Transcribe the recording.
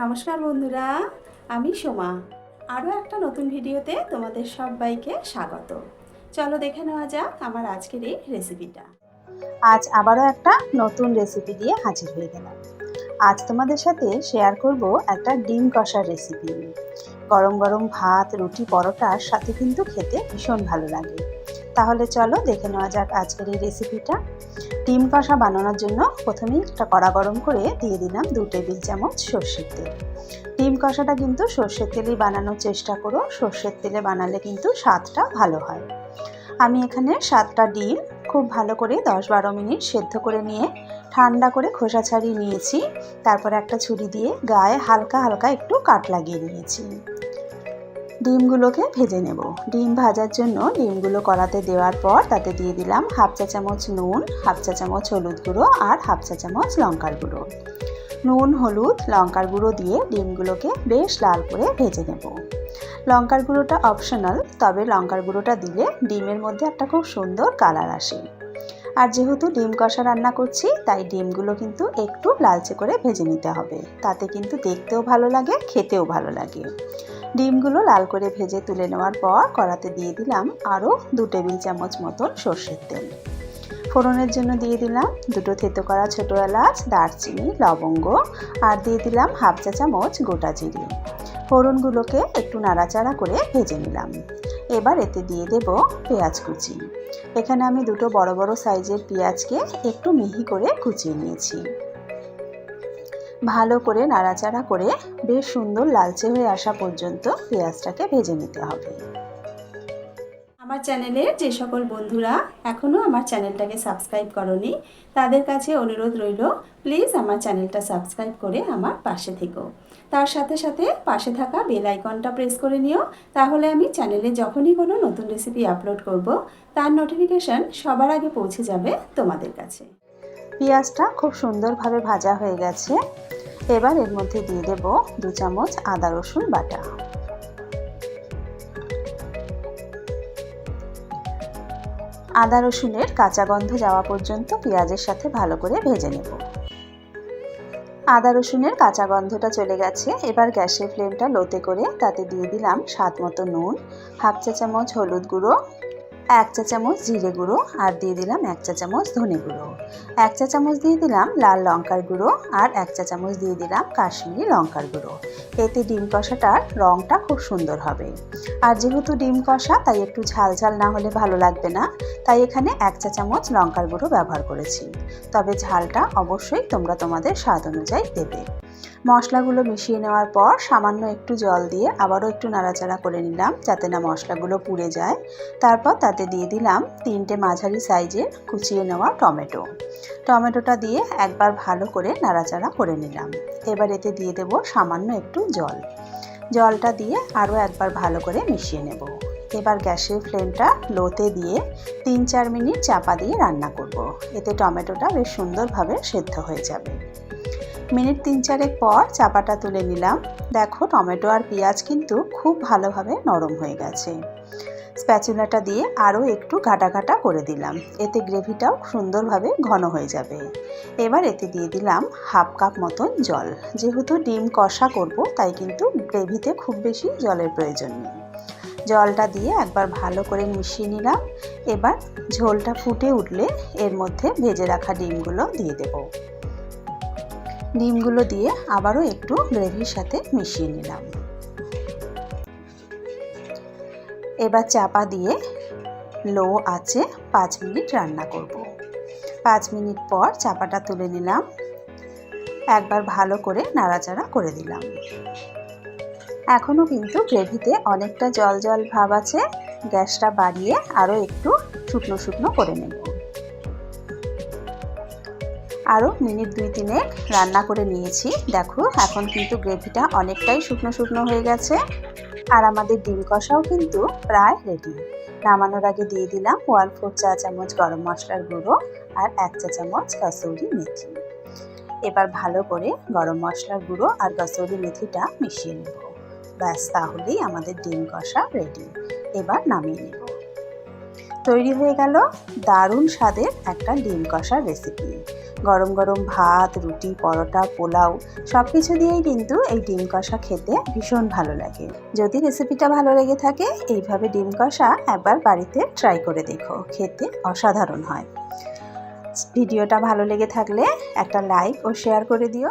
নমস্কার বন্ধুরা, আমি সোমা। আরও একটা নতুন ভিডিওতে তোমাদের সবাইকে স্বাগত। চলো দেখে নেওয়া যাক আমার আজকের এই রেসিপিটা আজ আবারও একটা নতুন রেসিপি দিয়ে হাজির হয়ে গেলাম। আজ তোমাদের সাথে শেয়ার করব একটা ডিম কষার রেসিপি গরম গরম ভাত, রুটি পরোটার সাথে কিন্তু খেতে ভীষণ ভালো লাগে। তাহলে চলো দেখে নেওয়া যাক আজকের এই রেসিপিটা ডিম কষা বানানোর জন্য প্রথমেই একটা কড়া গরম করে দিয়ে দিলাম দু টেবিল চামচ সর্ষের তেল। ডিম কষাটা কিন্তু সর্ষের তেলেই বানানোর চেষ্টা করো। সর্ষের তেলে বানালে কিন্তু স্বাদটা ভালো হয়। আমি এখানে সাতটা ডিম খুব ভালো করে দশ বারো মিনিট সেদ্ধ করে নিয়ে ঠান্ডা করে খোসা ছাড়িয়ে নিয়েছি। তারপর একটা ছুরি দিয়ে গায়ে হালকা হালকা একটু কাট লাগিয়ে নিয়েছি। ডিমগুলোকে ভেজে নেব। ডিম ভাজার জন্য ডিমগুলো কড়াতে দেওয়ার পর তাতে দিয়ে দিলাম হাফ চা চামচ নুন, হাফ চা চামচ হলুদ গুঁড়ো আর হাফ চা চামচ লঙ্কার গুঁড়ো। নুন, হলুদ, লঙ্কার গুঁড়ো দিয়ে ডিমগুলোকে বেশ লাল করে ভেজে নেব। লঙ্কার গুঁড়োটা অপশনাল, তবে লঙ্কার গুঁড়োটা দিলে ডিমের মধ্যে একটা খুব সুন্দর কালার আসে। আর যেহেতু ডিম কষা রান্না করছি, তাই ডিমগুলো কিন্তু একটু লালচে করে ভেজে নিতে হবে। তাতে কিন্তু দেখতেও ভালো লাগে, খেতেও ভালো লাগে। ডিমগুলো লাল করে ভেজে তুলে নেওয়ার পর কড়াতে দিয়ে দিলাম আরও দু টেবিল চামচ মতন সর্ষের তেল। ফোড়নের জন্য দিয়ে দিলাম দুটো থেতো করা ছোটো এলাচ, দারচিনি, লবঙ্গ আর দিয়ে দিলাম হাফ চা চামচ গোটা জিরে। ফোড়নগুলোকে একটু নাড়াচাড়া করে ভেজে নিলাম। এবার এতে দিয়ে দেব পেঁয়াজ কুচি। এখানে আমি দুটো বড় বড় সাইজের পেঁয়াজকে একটু মিহি করে কুচিয়ে নিয়েছি। ভালো করে নাড়াচাড়া করে বেশ সুন্দর লালচে হয়ে আসা পর্যন্ত পেঁয়াজটাকে ভেজে নিতে হবে। আমার চ্যানেলের যে সকল বন্ধুরা এখনও আমার চ্যানেলটাকে সাবস্ক্রাইব করনি, তাদের কাছে অনুরোধ রইল, প্লিজ আমার চ্যানেলটা সাবস্ক্রাইব করে আমার পাশে থেকো। তার সাথে সাথে পাশে থাকা বেল আইকনটা প্রেস করে নিও, তাহলে আমি চ্যানেলে যখনই কোনো নতুন রেসিপি আপলোড করব, তার নোটিফিকেশান সবার আগে পৌঁছে যাবে তোমাদের কাছে। পেঁয়াজটা খুব সুন্দরভাবে ভাজা হয়ে গেছে। এবার এর মধ্যে দিয়ে দেব দু চামচ আদা, রসুন বাটা। আদা, রসুনের কাঁচা গন্ধ যাওয়া পর্যন্ত পেঁয়াজের সাথে ভালো করে ভেজে নেব। আদা, রসুনের কাঁচা গন্ধটা চলে গেছে। এবার গ্যাসের ফ্লেমটা লোতে করে তাতে দিয়ে দিলাম স্বাদ মতো নুন, হাফ চা চামচ হলুদ গুঁড়ো এক চা চামচ জিরে গুঁড়ো আর দিয়ে দিলাম এক চা চামচ ধনে গুঁড়ো। এক চা চামচ দিয়ে দিলাম লাল লঙ্কার গুঁড়ো আর এক চা চামচ দিয়ে দিলাম কাশ্মীরি লঙ্কার গুঁড়ো। এতে ডিম কষাটার রঙটা খুব সুন্দর হবে। আর যেহেতু ডিম কষা, তাই একটু ঝাল ঝাল না হলে ভালো লাগবে না। তাই এখানে এক চা চামচ লঙ্কার গুঁড়ো ব্যবহার করেছি। তবে ঝালটা অবশ্যই তোমরা তোমাদের স্বাদ অনুযায়ী দেবে। মশলাগুলো মিশিয়ে নেওয়ার পর সামান্য একটু জল দিয়ে আবারও একটু নাড়াচাড়া করে নিলাম যাতে না মশলাগুলো পুড়ে যায়। তারপর তাতে দিয়ে দিলাম তিনটে মাঝারি সাইজের কুচিয়ে নেওয়া টমেটো। টমেটোটা দিয়ে একবার ভালো করে নাড়াচাড়া করে নিলাম। এবার এতে দিয়ে দেব সামান্য একটু জল। জলটা দিয়ে আরও একবার ভালো করে মিশিয়ে নেব। এবার গ্যাসের ফ্লেমটা লোতে দিয়ে তিন চার মিনিট চাপা দিয়ে রান্না করব। এতে টমেটোটা বেশ সুন্দরভাবে সেদ্ধ হয়ে যাবে। মিনিট তিন চারেক পর চাপাটা তুলে নিলাম। দেখো, টমেটো আর পেঁয়াজ কিন্তু খুব ভালোভাবে নরম হয়ে গেছে। স্প্যাচুলাটা দিয়ে আরও একটু ঘাটা ঘাটা করে দিলাম। এতে গ্রেভিটাও সুন্দরভাবে ঘন হয়ে যাবে। এবার এতে দিয়ে দিলাম হাফ কাপ মতন জল। যেহেতু ডিম কষা করব, তাই কিন্তু গ্রেভিতে খুব বেশি জলের প্রয়োজন নেই। জলটা দিয়ে একবার ভালো করে মিশিয়ে নিলাম। এবার ঝোলটা ফুটে উঠলে এর মধ্যে ভেজে রাখা ডিমগুলো দিয়ে দেব। ডিমগুলো দিয়ে আবারও একটু গ্রেভির সাথে মিশিয়ে নিলাম। এবার চাপা দিয়ে লো আছে পাঁচ মিনিট রান্না করব। পাঁচ মিনিট পর চাপাটা তুলে নিলাম। একবার ভালো করে নাড়াচাড়া করে দিলাম এখনও কিন্তু গ্রেভিতে অনেকটা জল জল ভাব আছে। গ্যাসটা বাড়িয়ে আরও একটু শুকনো শুকনো করে নেব। আরও মিনিট দুই তিনেক রান্না করে নিয়েছি। দেখো, এখন কিন্তু গ্রেভিটা অনেকটাই শুকনো শুকনো হয়ে গেছে। আর আমাদের ডিম কষাও কিন্তু প্রায় রেডি নামানোর আগে দিয়ে দিলাম ওয়ান ফোর চা চামচ গরম মশলার গুঁড়ো আর এক চা চামচ কসৌরি মেথি। এবার ভালো করে গরম মশলার গুঁড়ো আর কসৌরি মেথিটা মিশিয়ে নেব। ব্যাস, তাহলেই আমাদের ডিম কষা রেডি এবার নামিয়ে নেব। তৈরি হয়ে গেল দারুণ স্বাদের একটা ডিম কষার রেসিপি গরম গরম ভাত, রুটি, পরোটা, পোলাও সব কিছু দিয়েই কিন্তু এই ডিম কষা খেতে ভীষণ ভালো লাগে। যদি রেসিপিটা ভালো লেগে থাকে, এইভাবে ডিম কষা একবার বাড়িতে ট্রাই করে দেখো, খেতে অসাধারণ হয়। ভিডিওটা ভালো লেগে থাকলে একটা লাইক ও শেয়ার করে দিও।